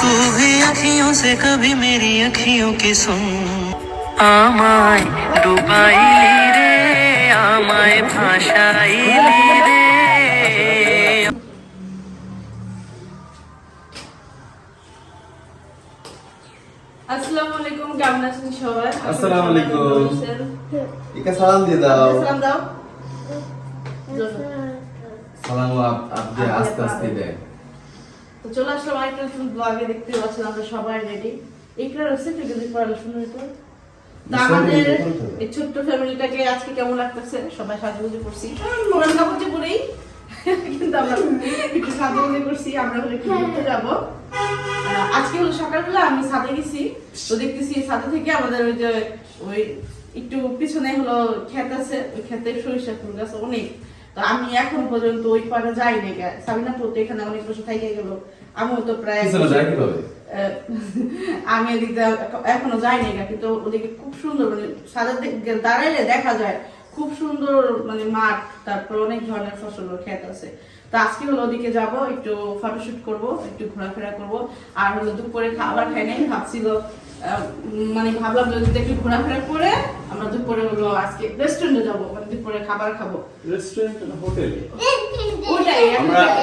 तू भी अखियों से कभी मेरी अखियों की सुन আমায় ডুবাইলি রে আমায় ভাসাইলি রে আসসালামু আলাইকুম কেমন আছেন সবাই আসসালামু আলাইকুম। ভালো আছেন? ইকা সালাম দিয়ে দাও সালাম দাও সালাম আপ- আপনি আস্তে আস্তে দেয় তো চলে আসলাম আরেকটা নতুন ব্লগে দেখতে পাচ্ছেন আমরা সবাই রেডি পড়াশোনা তো। আমাদের? এই ছোট্ট ফ্যামিলিটাকে আজকে কেমন লাগতেছে? সবাই সাজুগুজু করছি। কাপড় পরেই কিন্তু আমরা একটু সাজুগুজু করছি আমরা হলে একটু ঘুরতে যাব। আজকে হলো সকালবেলা আমি ছাদে গেছি। তো দেখতেছি ছাদে থেকে আমাদের ওই যে ওই একটু পিছনে হলো ক্ষেত আছে। ওই ক্ষেতে সরিষা ফুল গাছ অনেক। তো আমি এখন পর্যন্ত ওই পাড়ে যাই না গে। সাবিনা পুরো এখানে অনেক বছর থেকে গেল। আমিও তো প্রায় আমি এদিক এখনও যাইনি না কিন্তু ওদিকে খুব সুন্দর মানে সাদা দাঁড়াইলে দেখা যায় খুব সুন্দর মানে মাঠ তারপর অনেক ধরনের ফসল ক্ষেত আছে। তো আজকে হলো ওদিকে যাব একটু ফটোশুট করব একটু ঘোরাফেরা করব। আর হলো দুপুরে খাবার খাই নাই ভাবছিল মানে ভাবলাম যে যদি একটু ঘোরাফেরা করে আমরা দুপুরে হলো আজকে রেস্টুরেন্টে যাব মানে দুপুরে খাবার খাব। রেস্টুরেন্ট হোটেলে ওটাই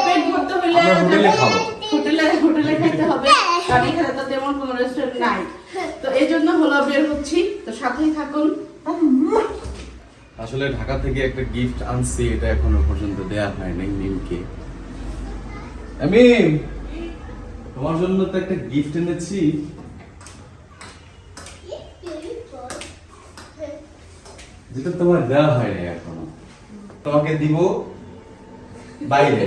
পেট ভরতে হলে হোটেলে খাব। হোটেলে হোটেলে খাইতে হবে। কারণ এখানে তো তেমন কোনো রেস্টুরেন্ট নাই। তো এই জন্য হলো বের হচ্ছি। তো সাথেই থাকুন। আসলে ঢাকা থেকে একটা গিফট আনছি এটা এখনও পর্যন্ত দেয়া হয় নাই মিমকে। মিম তোমার জন্য তো একটা গিফট এনেছি। যেটা তোমার দেওয়া হয় নাই এখনও। তোমাকে দিব বাইরে।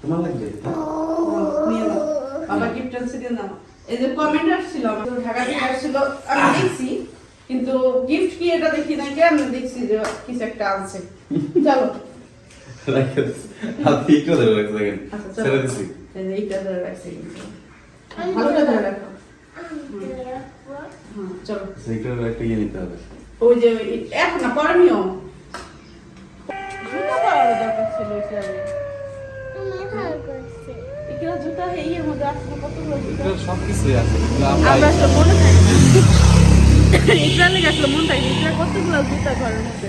তোমার লাগবে। বাবা গিফট আনছে দিয়ে নাও। এই যে কমেন্ট আসছিল ঢাকা থেকে আসছিল আমি দেখছি কিন্তু গিফট কি এটা দেখি নাই কেন দেখছি যে কিছু একটা আনছে। চলো। রাখে। হাত দেখেন। আচ্ছা দিছি। এইটা ধরে রাখছি। ভালো করে ধরে রাখো। চলো। সেইটার একটা ইয়ে নিতে হবে। ওই যে ওই- এখন না পরে নিও জুতা পরার দরকার ছিল ইসলামে এগুলো জুতা এই এর মধ্যে আছে কতগুলো জুতা? সব আছে আমরা আসলে মনে থাকি না। এগুলা লেগে আসলে মন থাকে এগুলা কতগুলো জুতা ঘরের মধ্যে?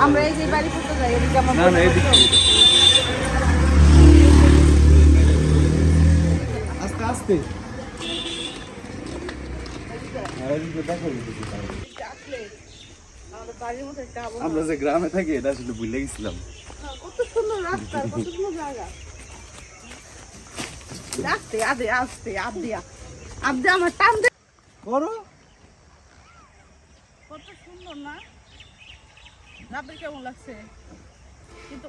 আমরা এই যে বাড়ি করতে যাই এদিকে আমার না না এদিক আস্তে। আস্তে আসলে আমাদের বাড়ির মধ্যে একটা আবহাওয়া আমরা যে গ্রামে থাকি এটা আসলে ভুলে গেছিলাম। কত সুন্দর রাস্তা কত সুন্দর জায়গা আস্তে আদে আস্তে আদিয়া আদে আমার টান দে করো। কত সুন্দর না রাতের কেমন লাগছে কিন্তু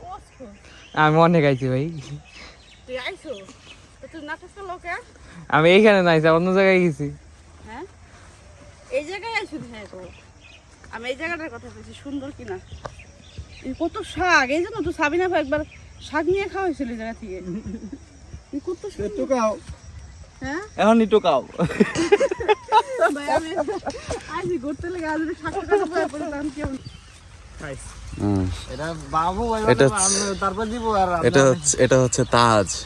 আমি অনেক আইছি ভাই। তুই আইছো? তুই নাটক লোকে আমি এইখানে নাই অন্য জায়গায় গেছি। হ্যাঁ? এই জায়গায় আইছো হ্যাঁ তো আমি এই জায়গাটার কথা বলছি সুন্দর কিনা? এই কত শাক এই জন্য তো সাবিনা ভাই একবার শাক নিয়ে খাওয়া হয়েছিল জায়গা থেকে। কত সুন্দর টুকাও হ্যাঁ? এখন টুকাও ভাই আমি আজ ঘুরতে লেগে আজ শাক টাকা কেমন? এটা বাবু এটা হচ্ছে- তারপর দিব আর এটা হচ্ছে তাজ।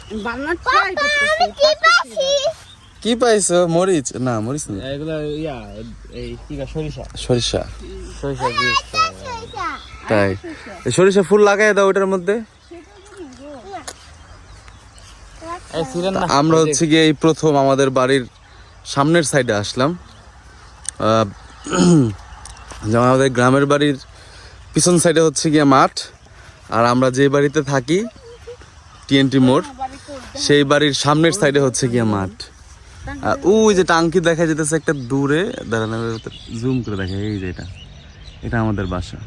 কি পাইছো? মরিচ? না মরিচ না। এগুলো ইয়া এই কি সরিষা। সরিষা। সরিষা তাই। সরিষা ফুল লাগাই দাও ওটার মধ্যে। না। আমরা হচ্ছে গিয়ে এই প্রথম আমাদের বাড়ির সামনের সাইডে আসলাম। যেমন আমাদের গ্রামের বাড়ির পিছন সাইডে হচ্ছে গিয়ে মাঠ, আর আমরা যে বাড়িতে থাকি টিএনটি মোড়, সেই বাড়ির সামনের সাইডে হচ্ছে গিয়ে মাঠ। আর ওই যে টাঙ্কি দেখা যেতেছে একটা দূরে, দাঁড়ানো জুম করে দেখা এই যে এটা। এটা আমাদের বাসা।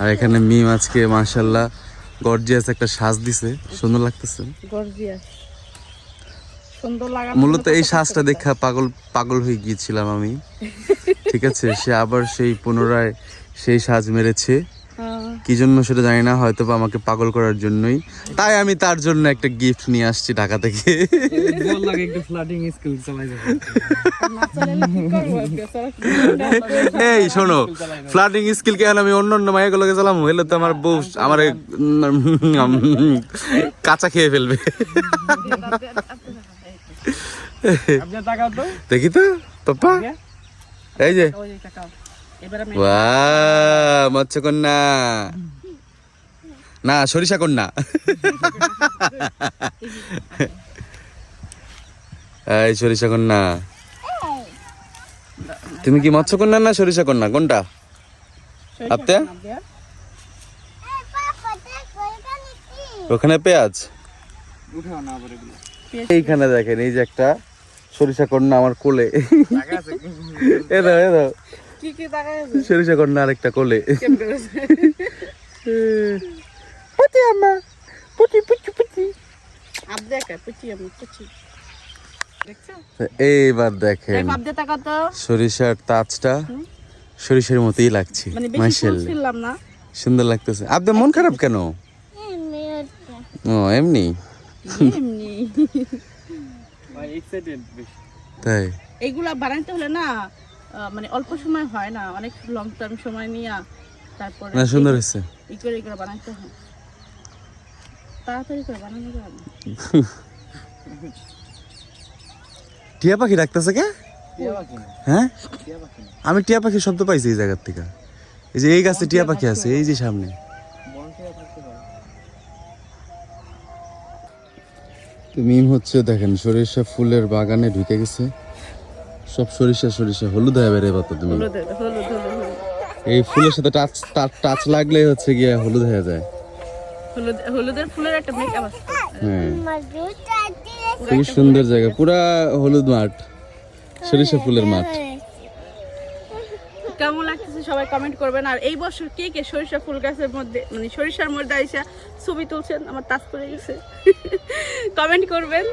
আর এখানে মিম আজকে মাশাল্লাহ গর্জিয়াস একটা সাজ দিছে। সুন্দর লাগতেছে। গর্জিয়াস সুন্দর লাগা মূলত এই সাজটা দেখা পাগল পাগল হয়ে গিয়েছিলাম আমি। ঠিক আছে সে আবার সেই পুনরায় সেই সাজ মেরেছে। কি জন্য সেটা জানি না হয়তো বা আমাকে পাগল করার জন্যই। তাই আমি তার জন্য একটা গিফট নিয়ে আসছি ঢাকা থেকে। এই শোনো ফ্লাটিং স্কিল কেন আমি অন্য অন্য মাইয়াগুলোকে চালাম? হইলে তো আমার বউ আমার কাঁচা খেয়ে ফেলবে। দেখি তো পাপ্পা এই যে। ওই যে তাকাও। এবার আমি ওয়া না সরিষা কন্যা। এই সরিষা কন্যা। তুমি কি মৎস্যকন্যা না সরিষা কন্যা? কোনটা? আপতে। ওখানে পেঁয়াজ? উঠাও না এইখানে দেখেন এই যে একটা সরিষা কন্যা আমার কোলে। এ দাও এ দাও। সরিষা কন্যা আরেকটা কোলে। এইবার দেখেন সরিষার তাজটা সরিষার মতোই লাগছে মানে মাশাআল্লাহ। সুন্দর লাগতেছে। আপনার মন খারাপ কেন? ও এমনি? তাই? এইগুলা বানাইতে হলে না মানে অল্প সময় হয় না অনেক লং টার্ম সময় নিয়ে তারপরে না সুন্দর হয়েছে। বানাইতে হয়। তাড়াতাড়ি করে বানানো না। টিয়া পাখি ডাকতেছে কে? টিয়া পাখি না। হ্যাঁ? টিয়া পাখি না। আমি টিয়া পাখি শব্দ পাইছি এই জায়গার থেকে। এই যে এই গাছে টিয়া পাখি আছে এই যে সামনে। তো মিম হচ্ছে দেখেন সরিষা ফুলের বাগানে ঢুকে গেছে। সব সরিষা সরিষা হলুদ হয়ে বেড়ে পাতো তুমি। এই ফুলের সাথে টাচ টাচ লাগলেই হচ্ছে গিয়ে হলুদ হয়ে যায়। হলুদ হলুদের ফুলের একটা মেকআপ আছে। হ্যাঁ। খুবই সুন্দর জায়গা পুরা হলুদ মাঠ সরিষা ফুলের মাঠ। কেমন লাগতেছে সবাই কমেন্ট করবেন। আর এই বছর কে কে সরিষা ফুল গাছের মধ্যে মানে সরিষার মধ্যে আইসা ছবি তুলছেন আমার তাস পড়ে গেছে। কমেন্ট করবেন।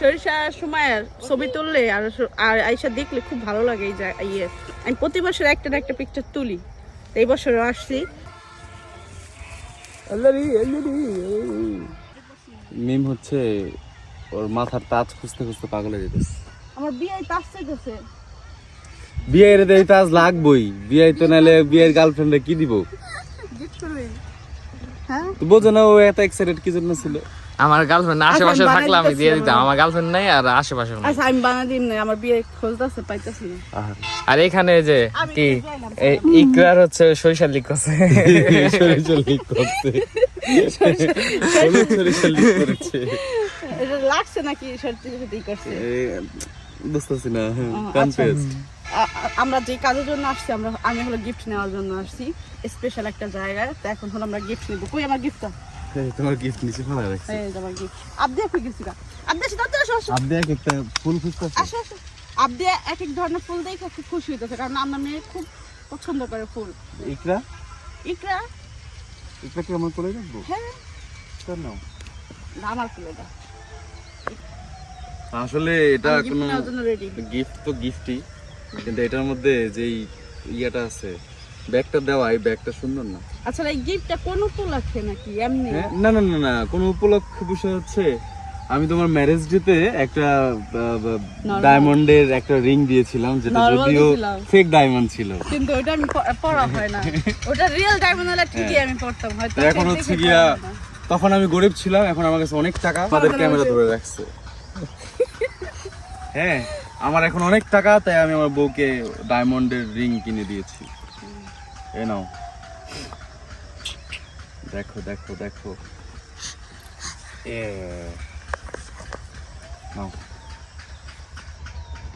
সরিষার সময় আর ছবি তুললে আর আর আইসা দেখলে খুব ভালো লাগে এই যা ইয়ে। আমি প্রতি বছর একটা না একটা পিকচার তুলি। এই বছরও আসছি। মিম হচ্ছে ওর মাথার তাজ খুঁজতে খুঁজতে পাগল হয়ে যেতেছে আমার বিয়ে তাস চাইতেছে। বিয়ের দেই তাজ লাগবই। বিয়ে তো নাহলে বিয়ের গার্লফ্রেন্ডে কি দিব? হ্যাঁ? তো বোঝো না ও এত এক্সাইটেড কি জন্য ছিল? আমার গার্লফ্রেন্ড আশেপাশে থাকলে আমি দিয়ে দিতাম। আমার গার্লফ্রেন্ড নাই আর আশেপাশে আচ্ছা আমি বানা দিন না আমার বিয়ে খুঁজতেছে পাইতেছি না। আর এখানে যে কি ইকরার হচ্ছে সরিষার লিক করছে। সরিষা লিক করছে। হলুদ সরিষা লিক করেছে। এটা লাগছে নাকি সত্যি সত্যি করছে? বুঝতেছি না আ- আমরা যে কাজের জন্য আসছি আমরা আমি হলো গিফট নেওয়ার জন্য আসছি স্পেশাল একটা জায়গায়। তো এখন হলো আমরা গিফট নেব। কই আমার গিফটটা তোমার গিফট নিচে ফেলা রাখছি এই যে আমার গিফট আবদে কই গেছি গা আবদে আসো দাদা আসো আসো। আপনি এক একটা ফুল খুঁজতেছে। আসো আসো। আবদে এক এক ধরনের ফুল দেখে খুব খুশি হইতেছে কারণ আমার মেয়ে খুব পছন্দ করে ফুল। ইকরা? ইকরা? ইকরা কি আমার কোলে রাখব? হ্যাঁ। কেন না, আমার ফুল এটা আসলে এটা কোনো গিফট তো গিফটই কিন্তু এটার মধ্যে যেই ইয়েটা আছে ব্যাগটা দেওয়া এই ব্যাগটা সুন্দর না। আচ্ছা এই গিফটটা কোন উপলক্ষে নাকি? এমনি? হ্যাঁ? না না না না কোনো উপলক্ষ বিষয় হচ্ছে আমি তোমার ম্যারেজ ডেতে একটা ডায়মন্ডের একটা রিং দিয়েছিলাম যেটা যদিও ফেক ডায়মন্ড ছিল। কিন্তু ওটা আমি পরা হয় না। ওটা রিয়েল ডায়মন্ড হলে ঠিকই আমি পড়তাম হয়তো এখন হচ্ছে গিয়া তখন আমি গরিব ছিলাম এখন আমার কাছে অনেক টাকা আমাদের ক্যামেরা ধরে রাখছে। হ্যাঁ আমার এখন অনেক টাকা তাই আমি আমার বউকে ডায়মন্ডের রিং কিনে দিয়েছি। এ নাও। দেখো দেখো দেখো। এ নাও।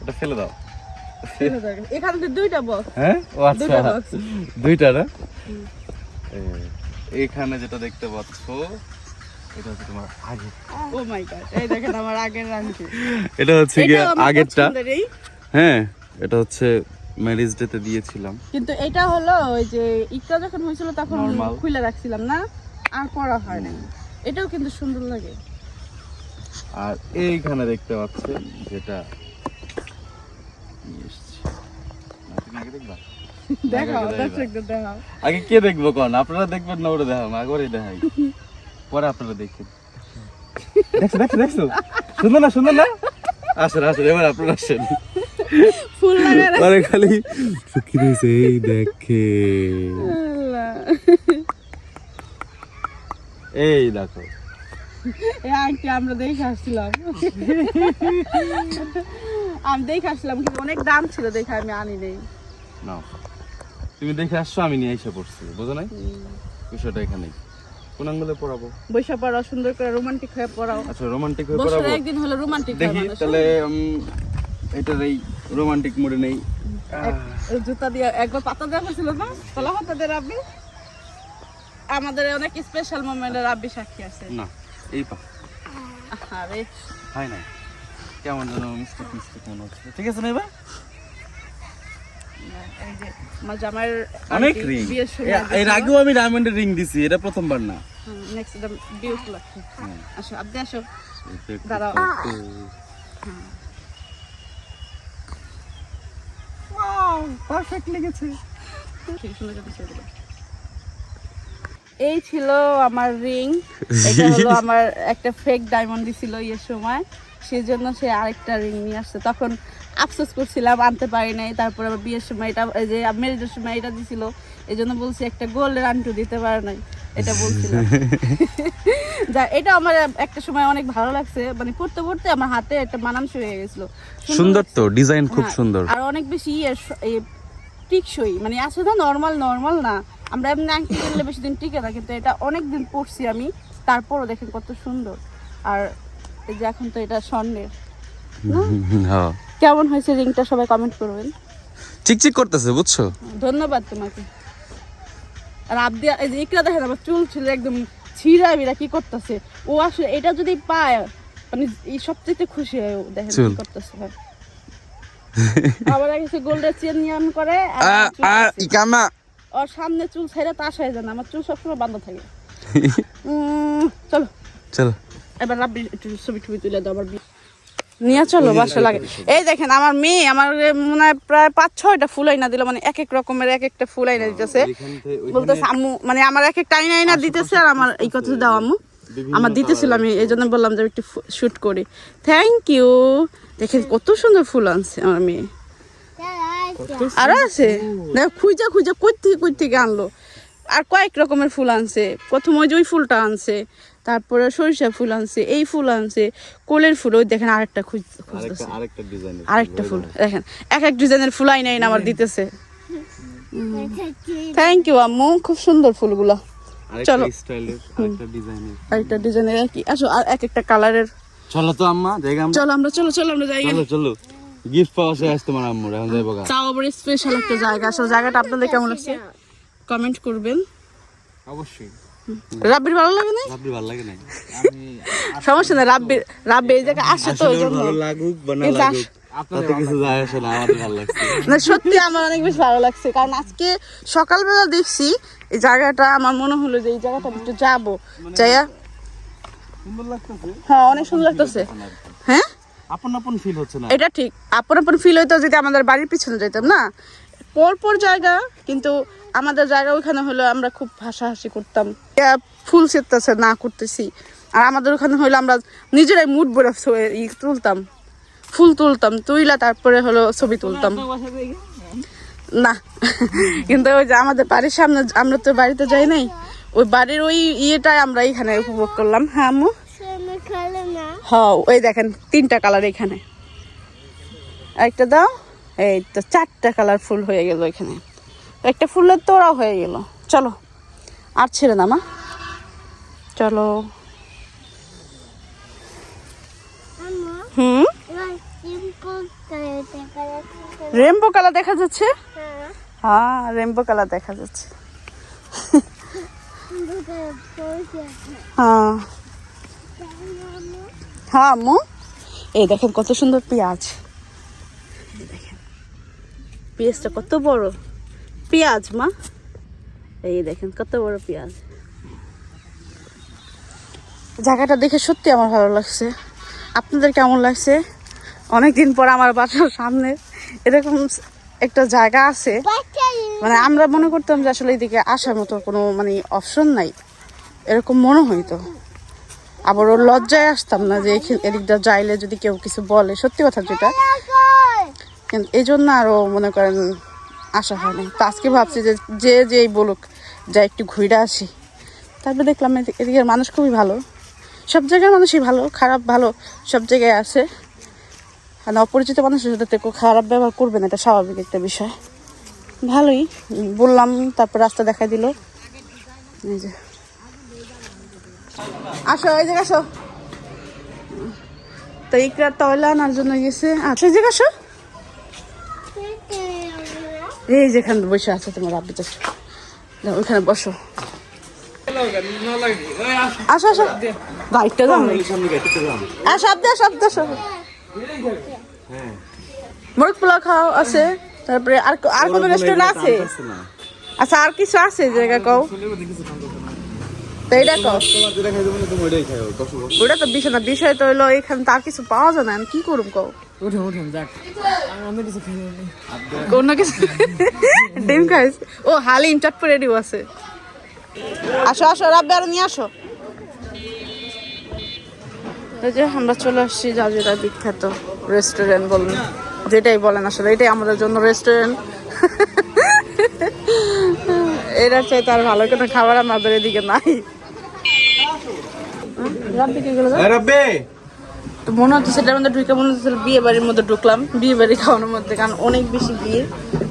এটা ফেলে দাও। এখানে দুইটা বক্স হ্যাঁ? ও আচ্ছা। দুইটা না? এ, এইখানে যেটা দেখতে পাচ্ছ এটা হচ্ছে তোমার আগে। ও মাই গড এই দেখেন আমার আগের রাঙ্কি এটা হচ্ছে গিয়ে এটাও আগেরটা। হ্যাঁ এটা হচ্ছে ম্যারেজ ডেতে দিয়েছিলাম। কিন্তু এটা হলো ওই যে ইকরা যখন হয়েছিল তখন খুলে রাখছিলাম না আর পরা হয় না এটাও কিন্তু সুন্দর লাগে। আর এইখানে দেখতে পাচ্ছেন যেটা আগে দেখবা? দেখাও দর্শকদের দেখাও। আগে কে দেখব কোন? আপনারা দেখবেন না ওরা দেখাম আগরে দেখাই পরে আপনারা দেখেন। দেখছ দেখছ দেখছ? সুন্দর না সুন্দর না? আসেন আসেন এবার আপনারা আসেন। ফুল লাগা পরে খালি সুখী রয়েছে এই দেখে এই দেখো। এই আংটি আমরা দেখে আসছিলাম। আমি দেখে আসলাম কিন্তু অনেক দাম ছিল দেখে আমি আনি নেই নাও। তুমি দেখে আসছো আমি নিয়ে এসে পড়ছি। বোঝো নাই? বিষয়টা এখানে কোন আঙ্গুলে পড়াবো। বৈশা পড়াও সুন্দর করে রোমান্টিক হয়ে পড়াও। আচ্ছা রোমান্টিক হয়ে বছরে পড়াবো? একদিন হলো রোমান্টিক দেখি তাহলে এটার এই রোমান্টিক মোডে নেই। জুতা দিয়ে একবার পাতা দেওয়া হয়েছিল না? তোলা হাতা দিয়ে রাব্বি? আমাদের অনেক স্পেশাল মোমেন্টে রাব্বি সাক্ষী আছে। না এই পা। আরে হয় না কেমন যেন মিস্টেক মিস্টেক মনে হচ্ছে। ঠিক আছে না এবার? এই যে আমার জামাইয়ের অনেক রিং এর আগেও আমি ডায়মন্ডের রিং দিছি এটা প্রথমবার না। নেক্সট এটা বিউটি লাগছে। আসো আপনি আসো। এটা একটু পারফেক্ট লেগেছে। ঠিক সুন্দর করে ছেড়ে দিলাম। এই ছিল আমার রিং এটা হলো আমার একটা ফেক ডায়মন্ড দিছিল ইয়ের সময়। সেই জন্য সে আরেকটা রিং নিয়ে আসছে। তখন আফসোস করছিলাম আনতে পারি নাই। তারপরে আবার বিয়ের সময় এটা এই যে মেরিজের সময় এটা দিছিল। এই জন্য বলছি একটা গোল্ডের আন্টু দিতে পারে নাই। এটা বলছিলাম। যা এটা আমার একটা সময় অনেক ভালো লাগছে। মানে পড়তে পড়তে আমার হাতে একটা মানানসই হয়ে গেছিল। সুন্দর তো ডিজাইন খুব হ্যাঁ, সুন্দর। আর অনেক বেশি ইয়ে টিকসই। মানে আছে না নর্মাল নর্মাল না। আমরা এমনি আংটি কিনলে বেশি দিন টিকে না কিন্তু এটা অনেক দিন পরছি আমি। তারপরও দেখেন কত সুন্দর। আর এই যে এখন তো এটা স্বর্ণের। হ্যাঁ। কেমন হয়েছে রিংটা সবাই কমেন্ট করবেন। চিকচিক করতেছে বুঝছ? ধন্যবাদ তোমাকে। আর আবদি এই যে ইকরা দেখেন আমার চুল ছিল একদম ছিঁড়া বিরা কি করতেছে? ও আসলে এটা যদি পায় মানে এই সবচেয়ে খুশি হয় ও দেখেন কি করতেছে। আবার কিছু গোল্ডের চেন নিয়ম করে আর। ইকামা। ওর সামনে চুল ছেড়ে তাস হয়ে যায় না আমার চুল সবসময় বান্ধ থাকে। চলো। চলো। এবার রাব্বি একটু ছবি টবি তুলে দাও আবার নিয়ে চলো বাসা লাগে। এই দেখেন আমার মেয়ে আমার মনে হয় প্রায় পাঁচ ছয়টা ফুল আইনা দিল মানে এক এক রকমের এক একটা ফুল আইনা দিতেছে। বলতেছে আম্মু মানে আমার এক একটা আইনা আইনা দিতেছে আর আমার এই কথা দাও আম্মু। আমার দিতেছিল আমি এই জন্য বললাম যে একটু শুট করি। থ্যাংক ইউ দেখেন কত সুন্দর ফুল আনছে আমার মেয়ে। আরও আছে? দেখো খুঁজা খুঁজা কই থেকে কই থেকে আনলো? আর কয়েক রকমের ফুল আনছে। প্রথম ওই যে ওই ফুলটা আনছে। তারপরে সরিষা ফুল আনছে এই ফুল আনছে কোলের ফুল ওই দেখেন আরেকটা খুঁজ খুঁজতেছে। আরেকটা ফুল দেখেন। এক এক ডিজাইনের ফুল আইন আইন আমার দিতেছে। থ্যাংক ইউ আম্মু খুব সুন্দর ফুলগুলো। চলো। আরেকটা আরেকটা ডিজাইনের আর কি আসো আর এক একটা কালারের চলো তো আম্মা জায়গা আমরা চলো আমরা চলো চলো আমরা যাই চলো চলো। গিফট পাওয়া শেষ তোমার আম্মুর এখন যাইবো তাও আবার স্পেশাল একটা জায়গা। আসলে জায়গাটা আপনাদের কেমন লাগছে? কমেন্ট করবেন। অবশ্যই। রাব্বির ভালো লাগে না আপনি ভালো লাগে না সমস্যা না রাব্বির রাব্বি এই জায়গায় আসে তো ওই জন্য। ভালো লাগুক বা না লাগুক না সত্যি আমার অনেক বেশি ভালো লাগছে কারণ আজকে সকালবেলা দেখছি এই জায়গাটা আমার মনে হলো যে এই জায়গাটা আমি একটু যাব। যাইয়া হ্যাঁ অনেক সুন্দর লাগতেছে। হ্যাঁ? আপন আপন ফিল হচ্ছে না। এটা ঠিক আপন আপন ফিল হইতো যদি আমাদের বাড়ির পিছনে যেতাম না। পর পর জায়গা কিন্তু আমাদের জায়গা ওইখানে হলো আমরা খুব হাসাহাসি করতাম। ফুল সেরতেছে না করতেছি। আর আমাদের ওখানে হলো আমরা নিজেরাই মুড বলে ই তুলতাম। ফুল তুলতাম, তুইলা তারপরে হলো ছবি তুলতাম। না, কিন্তু ওই যে আমাদের বাড়ির সামনে, আমরা তো বাড়িতে যাই নাই, ওই বাড়ির ওই ইয়েটাই আমরা এখানে উপভোগ করলাম। হ্যাঁ আম্মু? হ্যাঁ ওই দেখেন, তিনটা কালার এখানে। একটা দাও, এই তো চারটা কালার ফুল হয়ে গেল এখানে। একটা ফুলের তোড়া হয়ে গেল। চলো আর ছেড়ে দাও মা চলো। হুম? রেমবো কালার দেখা যাচ্ছে। হ্যাঁ। রেমবো কালার দেখা যাচ্ছে। হ্যাঁ। হ্যাঁ আম্মু। এই দেখেন কত সুন্দর পেঁয়াজ। দেখেন। পেঁয়াজটা কত বড়। পেঁয়াজ মা। এই দেখেন কত বড় পেঁয়াজ। জায়গাটা দেখে সত্যি আমার ভালো লাগছে। আপনাদের কেমন লাগছে? অনেকদিন পর আমার বাসার সামনে এরকম একটা জায়গা আছে। মানে আমরা মনে করতাম যে আসলে এদিকে আসার মতো কোনো মানে অপশন নাই। এরকম মনে হইতো। আবার ওর লজ্জায় আসতাম না যে এদিকটা যাইলে যদি কেউ কিছু বলে। সত্যি কথা যেটা। কিন্তু এই জন্য আরও মনে করেন আসা হয়নি তো আজকে ভাবছি যে যে যেই বলুক, যা একটু ঘুরে আসি। তারপরে দেখলাম এদি- এদিকের মানুষ খুবই ভালো। সব জায়গার মানুষই ভালো, খারাপ ভালো, সব জায়গায় আছে। আর অপরিচিত মানুষের সাথে কেউ খারাপ ব্যবহার করবে না, এটা স্বাভাবিক একটা বিষয়। ভালোই বললাম, তারপর রাস্তা দেখাই দিল। এই যে। আসো, এই জায়গা আসো। তো ইকরা তয়লা আনার জন্য গেছে। আচ্ছা এই জায়গা আসো। এই যেখানে বসে আছে তোমার আব্বু যাও, ওইখানে বসো। আসো আসো। গাইডটা দাও আসো আব্দে আসো আব্দে আসো। মোরগ পোলাও খাও আছে তারপরে আর আর কোনো রেস্টুরেন্ট আছে? আচ্ছা আর কিছু আছে জায়গা কও? তো এটা ওটা তো বিষয় না বিষয় তো হলো এখানে তার কিছু পাওয়া যায় না আমি কি করুম কও? উঠুন উঠুন যাক। আমি কিছু খেয়ে অন্য কিছু? ডিম খাইস ও হালিম চটপট আছে। আসো আসো রাব্বে আর নিয়ে আসো। যে আমরা চলে আসছি জাজিরা বিখ্যাত রেস্টুরেন্ট বলুন যেটাই বলেন আসলে এটাই আমাদের জন্য রেস্টুরেন্ট এটার চাইতে আর ভালো কোনো খাবার আমাদের এদিকে নাই? তো মনে হচ্ছে সেটার মধ্যে ঢুকে মনে হচ্ছে বিয়ে বাড়ির মধ্যে ঢুকলাম। বিয়ে বাড়ি খাওয়ানোর মধ্যে কারণ অনেক বেশি ভিড়।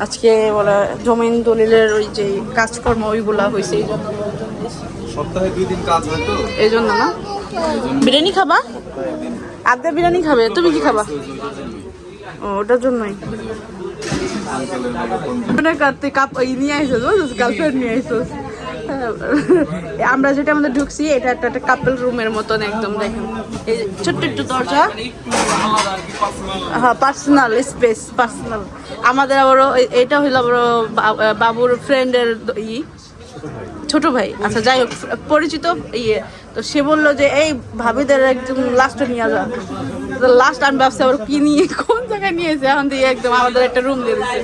আজকে বলা জমিন দলিলের ওই যে কাজকর্ম ওইগুলা হয়েছে এই জন্য। সপ্তাহে দুই দিন কাজ হয় তো? এই জন্য না? বিরিয়ানি খাবা? আদা বিরিয়ানি খাবে? তুমি কি খাবা? ও ওটার জন্যই। কাপ নিয়ে আইসোস গার্লফ্রেন্ড নিয়ে আইসোস। আমরা যেটা আমাদের ঢুকছি, এটা একটা একটা কাপল রুমের মতন একদম, দেখেন। এই ছোট্ট একটু দরজা। হ্যাঁ পার্সোনাল স্পেস পার্সোনাল আমাদের আবারও এটা হইল আবারও বা- বাবুর ফ্রেন্ডের ই। ছোট ভাই। আচ্ছা যাই হোক, পরিচিত ইয়ে। তো সে বলল যে এই ভাবিদের একদম লাস্টে নিয়ে যা। তো লাস্ট আমি ভাবছি আবার কি নিয়ে কোন জায়গায় নিয়েছে এখন দিয়ে একদম আমাদের একটা রুম দিয়ে দিচ্ছে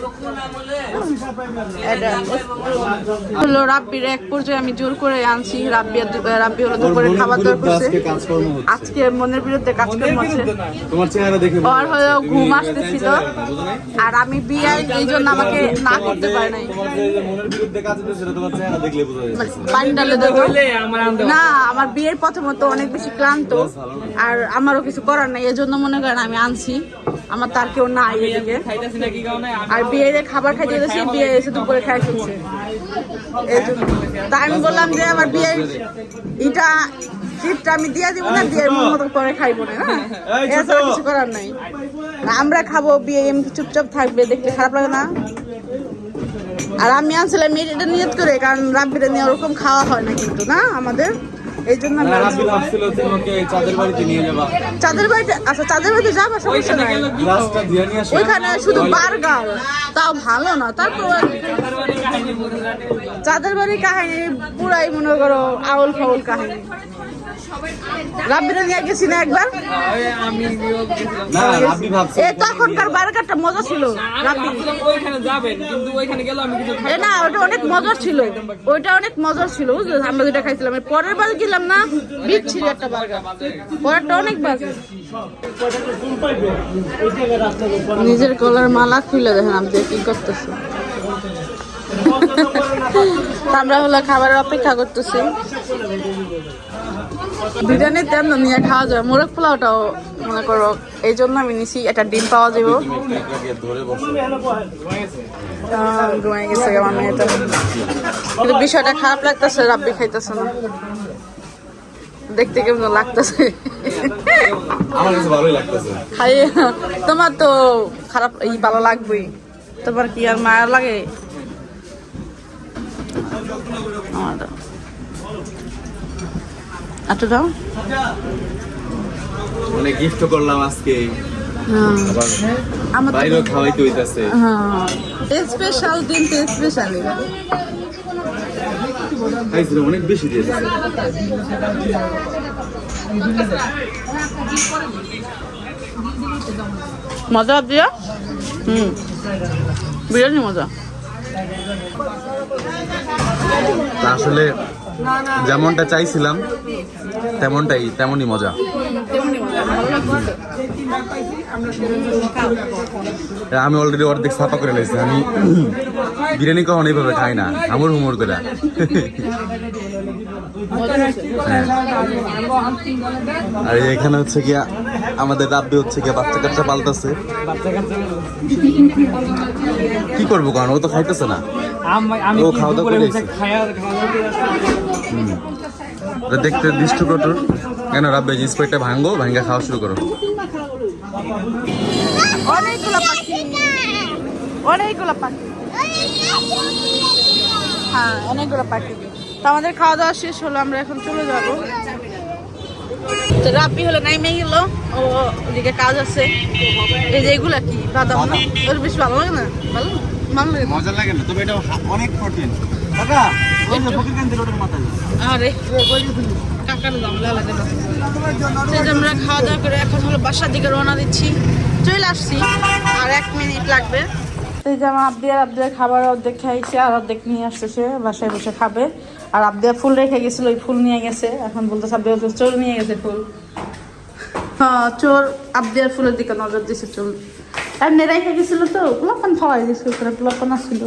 হলো রাব্বির এক পর্যায়ে আমি জোর করে আনছি। রাব্বি রাব্বি হলো দুপুরে খাবার দাবার করছে। আজকে মনের বিরুদ্ধে কাজকর্ম আছে তোমার চেহারা দেখে ওর হলো ঘুম আসতেছিল। আর আমি বিয়ে এই জন্য আমাকে না করতে পারে নাই। মনের বিরুদ্ধে কাজ হচ্ছে সেটা তোমার চেহারা দেখলে বোঝা যায় মানে। না আমার বিয়ের প্রথমত অনেক বেশি ক্লান্ত আর আমারও কিছু করার নাই এজন্য মনে করেন আমি আনছি। আমার তার কেউ নাই এদিকে। আর বিয়ের খাবার খাইতে গেছি বিয়ে এসে দুপুরে খাই ফেলছে। এই জন্য। তা আমি বললাম যে আমার বিয়ের এটা ট্রিপটা আমি দিয়ে দিব না বিয়ের মতো করে খাইবো না হ্যাঁ? এছাড়া কিছু করার নাই। আমরা খাব বিয়ে এমনি চুপচাপ থাকবে দেখতে খারাপ লাগে না। আর আমি আনছিলাম এটা নিয়ত করে কারণ রাব্বিরে নিয়ে ওরকম খাওয়া হয় না কিন্তু না আমাদের? এই জন্য আমি তোমাকে চাঁদের বাড়িতে নিয়ে যাবা। চাঁদের বাড়িতে আচ্ছা চাঁদের বাড়িতে যাব সমস্যা নাই। গ্লাসটা দিয়ে নিয়ে আসো। ওইখানে শুধু বার্গার তাও ভালো না। তারপর চাঁদের বাড়ির কাহিনী পুরাই মনে করো আউল ফাউল কাহিনী। রাব্বিরা নিয়ে গেছি না একবার? এ তখনকার বার্গারটা মজা ছিল। রাব্বি ওইখানে যাবেন কিন্তু ওইখানে গেলে আমি কিছু এ না ওটা অনেক মজার ছিল। ওইটা অনেক মজার ছিল বুঝলে? আমরা যেটা খাইছিলাম। এর পরের বার গেলাম না? একটা বার্গার পরেরটা অনেক বাজে। নিজের গলার মালা খুলে দেখেন আমি কি করতেছি। আমরা হলো খাবারের অপেক্ষা করতেছি। বিরিয়ানি তেমন নিয়ে খাওয়া যায়। মোরগ পোলাওটাও মনে করো এই জন্য আমি নিছি একটা ডিম পাওয়া যাব। ঘুমাই গেছে আমার মেয়েটা কিন্তু বিষয়টা খারাপ লাগতেছে রাব্বি খাইতেছে না। দেখতে কেমন লাগতেছে। আমার কাছে ভালোই লাগতেছে। খাই তোমার তো খারাপ এই ভালো লাগবেই। তোমার কি আর মায়া লাগে? আমার। আচ্ছা দাও মানে গিফট করলাম আজকে। হ্যাঁ। আমার তো বাইরেও খাওয়াইতে হইতাছে। হ্যাঁ। স্পেশাল দিন তো স্পেশালি খাইছিল অনেক বেশি দিয়েছে মজা দিয়া? হুম। বিরিয়ানি মজা। আসলে যেমনটা চাইছিলাম তেমনটাই তেমনই মজা তেমনি মজা ভালো লাগছে আমি অলরেডি অর্ধেক সাফা করে লাইছি। আমি বিরিয়ানি কখন এইভাবে খাই না। আমার হুমর করে। হ্যাঁ। আর এখানে হচ্ছে কি আমাদের রাব্বি হচ্ছে কি বাচ্চা কাচ্চা পাল্টাছে কি করব কারণ? ও তো খাইতেছে না। ও খাওয়া দাওয়া করে দেখতে দৃষ্ট কেন রাব্বি যে স্প্রাইটটা ভাঙবো ভাঙ্গা খাওয়া শুরু করো। অনেকগুলো পাখি। অনেকগুলো পাখি। হ্যাঁ অনেকগুলো পাখি। তো আমাদের খাওয়া দাওয়া শেষ হলো আমরা এখন চলে যাব। তো রাব্বি হলো নাইমে গেল। ও ওদিকে কাজ আছে। এই যে এগুলা কি? বাদাম না? ওর বেশ ভালো লাগে না? ভালো? ভালো লাগে? মজা লাগে না? তবে এটা অনেক প্রোটিন ওই ফকির মাথায়। আরে। আমরা খাওয়া দাওয়া করে এখন হলো বাসার দিকে রওনা দিচ্ছি। চলে আসছি, আর এক মিনিট লাগবে। এই যে আমার আব্দি আর আব্দিয়ার খাবার অর্ধেক খাইছে আর অর্ধেক নিয়ে আসতেছে, বাসায় বসে খাবে। আর আব্দিয়া ফুল রেখে গেছিল, ওই ফুল নিয়ে গেছে। এখন বলতেছে আব্দিয়া চোর নিয়ে গেছে ফুল। হ্যাঁ চোর আব্দিয়ার ফুলের দিকে নজর দিছে, চোর। এমনি রেখে গেছিল তো পোলাপান খাওয়াই দিয়েছিল পোলাপান আসছিল।